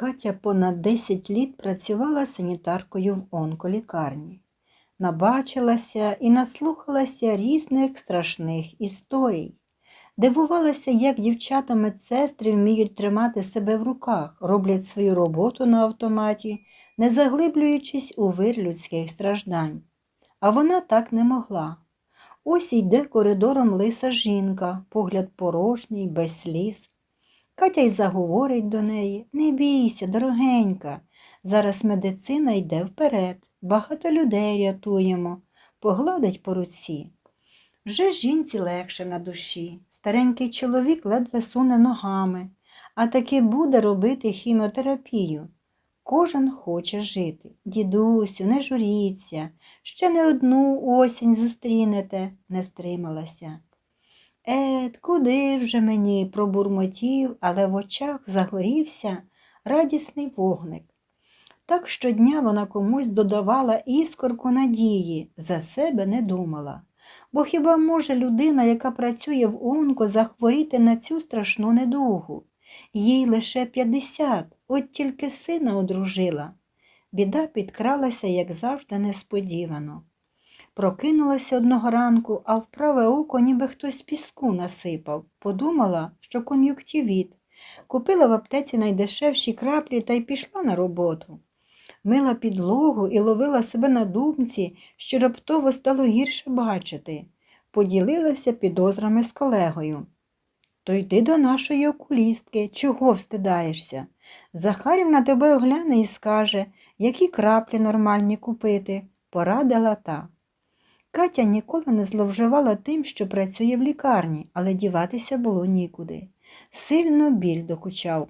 Катя понад 10 літ працювала санітаркою в онколікарні. Набачилася і наслухалася різних страшних історій. Дивувалася, як дівчата медсестри вміють тримати себе в руках, роблять свою роботу на автоматі, не заглиблюючись у вир людських страждань. А вона так не могла. Ось йде коридором лиса жінка, погляд порожній, без сліз. Катя й заговорить до неї Не бійся, дорогенька. Зараз медицина йде вперед. Багато людей рятуємо, погладить по руці. Вже жінці легше на душі. Старенький чоловік ледве суне ногами, а таки буде робити хіміотерапію. Кожен хоче жити. Дідусю, не журіться, ще не одну осінь зустрінете, не стрималася. Ет, куди вже мені пробурмотів, але в очах загорівся радісний вогник. Так щодня вона комусь додавала іскорку надії, за себе не думала. Бо хіба може людина, яка працює в онко, захворіти на цю страшну недугу? Їй лише 50, от тільки сина одружила. Біда підкралася, як завжди, несподівано. Прокинулася одного ранку, а в праве око ніби хтось піску насипав. Подумала, що кон'юктивіт. Купила в аптеці найдешевші краплі та й пішла на роботу. Мила підлогу і ловила себе на думці, що раптово стало гірше бачити. Поділилася підозрами з колегою. То йди до нашої окулістки, чого встидаєшся? Захарівна тебе огляне і скаже, які краплі нормальні купити, порадила та. Катя ніколи не зловживала тим, що працює в лікарні, але діватися було нікуди. Сильно біль докучав.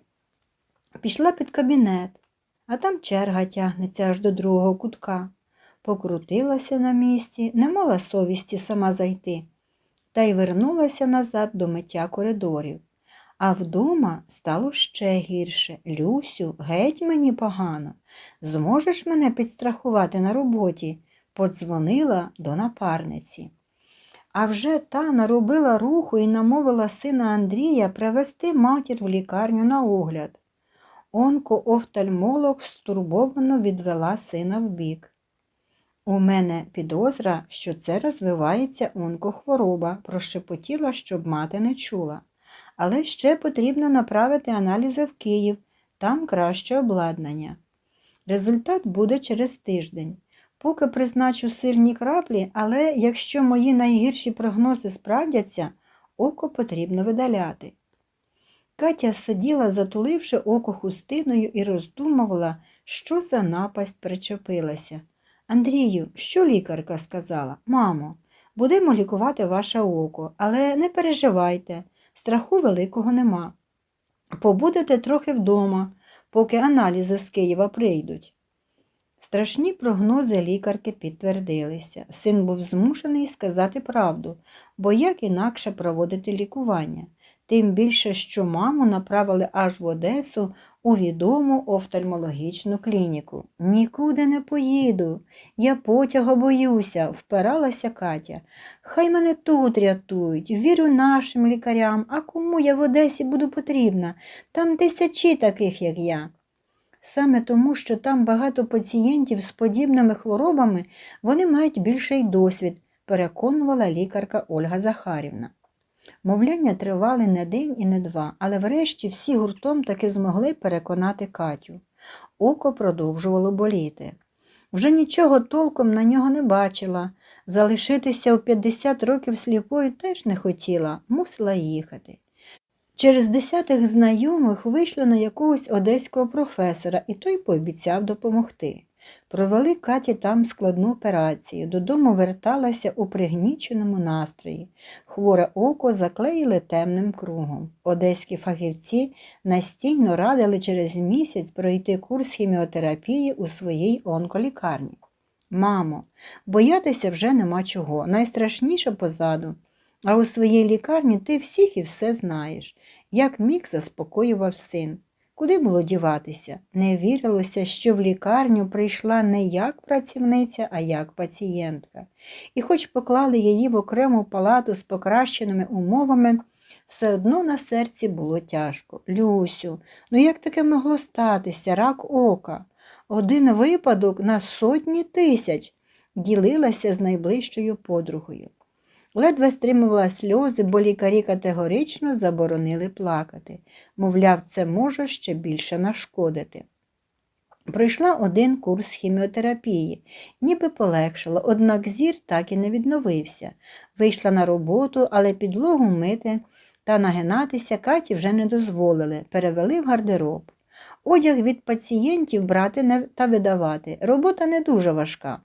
Пішла під кабінет, а там черга тягнеться аж до другого кутка. Покрутилася на місці, не мала совісті сама зайти, та й вернулася назад до миття коридорів. А вдома стало ще гірше. Люсю, геть мені погано. Зможеш мене підстрахувати на роботі? Подзвонила до напарниці. А вже та наробила руху і намовила сина Андрія привезти матір в лікарню на огляд. Онкоофтальмолог стурбовано відвела сина вбік. У мене підозра, що це розвивається онкохвороба, прошепотіла, щоб мати не чула. Але ще потрібно направити аналізи в Київ, там краще обладнання. Результат буде через тиждень. Поки призначу сильні краплі, але якщо мої найгірші прогнози справдяться, око потрібно видаляти. Катя сиділа, затуливши око хустиною, і роздумувала, що за напасть причепилася. Андрію, що лікарка сказала? Мамо, будемо лікувати ваше око, але не переживайте, страху великого нема. Побудете трохи вдома, поки аналізи з Києва прийдуть. Страшні прогнози лікарки підтвердилися. Син був змушений сказати правду, бо як інакше проводити лікування. Тим більше, що маму направили аж в Одесу у відому офтальмологічну клініку. Нікуди не поїду, я потяга боюся, впиралася Катя. Хай мене тут рятують, вірю нашим лікарям, а кому я в Одесі буду потрібна? Там тисячі таких, як я. Саме тому, що там багато пацієнтів з подібними хворобами, вони мають більший досвід, переконувала лікарка Ольга Захарівна. Мовляння тривали не день і не два, але врешті всі гуртом таки змогли переконати Катю. Око продовжувало боліти. Вже нічого толком на нього не бачила. Залишитися у 50 років сліпою теж не хотіла, мусила їхати. Через десятих знайомих вийшла на якогось одеського професора, і той пообіцяв допомогти. Провели Каті там складну операцію, додому верталася у пригніченому настрої. Хворе око заклеїли темним кругом. Одеські фахівці настійно радили через місяць пройти курс хіміотерапії у своїй онколікарні. Мамо, боятися вже нема чого, найстрашніше позаду. А у своїй лікарні ти всіх і все знаєш, як міг заспокоював син. Куди було діватися? Не вірилося, що в лікарню прийшла не як працівниця, а як пацієнтка. І хоч поклали її в окрему палату з покращеними умовами, Все одно на серці було тяжко. Люсю, ну як таке могло статися? Рак ока. Один випадок на сотні тисяч ділилася з найближчою подругою. Ледве стримувала сльози, бо лікарі категорично заборонили плакати. Мовляв, це може ще більше нашкодити. Пройшла один курс хіміотерапії, ніби полегшало, однак зір так і не відновився. Вийшла на роботу, але підлогу мити та нагинатися Каті вже не дозволили, перевели в гардероб. Одяг від пацієнтів брати та видавати. Робота не дуже важка.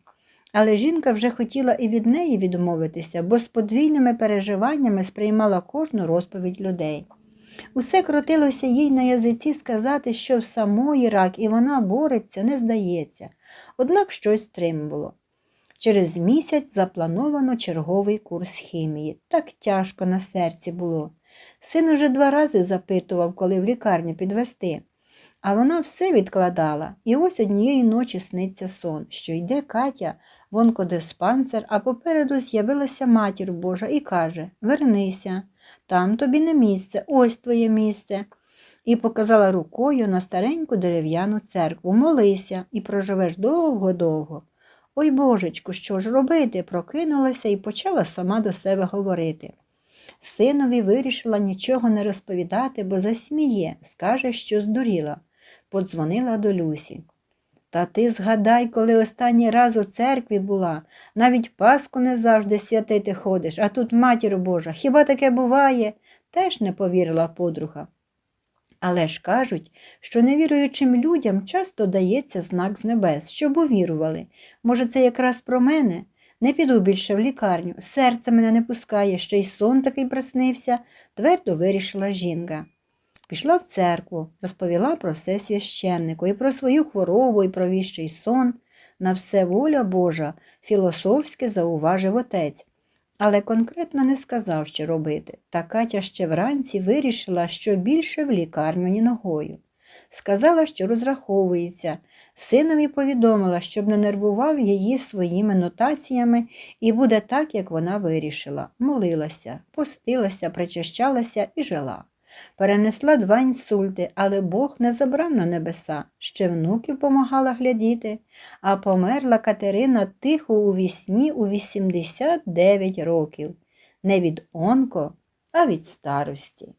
Але жінка вже хотіла і від неї відмовитися, бо з подвійними переживаннями сприймала кожну розповідь людей. Усе крутилося їй на язиці сказати, що в самої рак і вона бореться, не здається, однак щось стримувало. Через місяць заплановано черговий курс хімії. Так тяжко на серці було. Син уже два рази запитував, коли в лікарню підвести. А вона все відкладала, і ось однієї ночі сниться сон, що йде Катя в онкодиспансер, а попереду з'явилася матір Божа і каже Вернися, там тобі не місце, ось твоє місце. І показала рукою на стареньку дерев'яну церкву. Молися і проживеш довго-довго. Ой божечку, що ж робити? прокинулася і почала сама до себе говорити. Синові вирішила нічого не розповідати, бо засміє, скаже, що здуріла. Подзвонила до Люсі. Та ти згадай, коли останній раз у церкві була, навіть Пасху не завжди святити ходиш, а тут матір Божа, хіба таке буває? Теж не повірила подруга. Але ж кажуть, що невіруючим людям часто дається знак з небес, щоб увірували. Може, це якраз про мене? Не піду більше в лікарню, серце мене не пускає, ще й сон такий приснився, твердо вирішила жінка. Пішла в церкву, розповіла про все священнику, і про свою хворобу, і про віщий сон. На все воля Божа, філософськи зауважив отець, але конкретно не сказав, що робити. Та Катя ще вранці вирішила, що більше в лікарню ні ногою. Сказала, що розраховується. Синові повідомила, щоб не нервував її своїми нотаціями, і буде так, як вона вирішила. Молилася, постилася, причащалася і жила. Перенесла два інсульти, але Бог не забрав на небеса, ще внуків помагала глядіти, а померла Катерина тихо у вісні у 89 років. Не від онко, а від старості.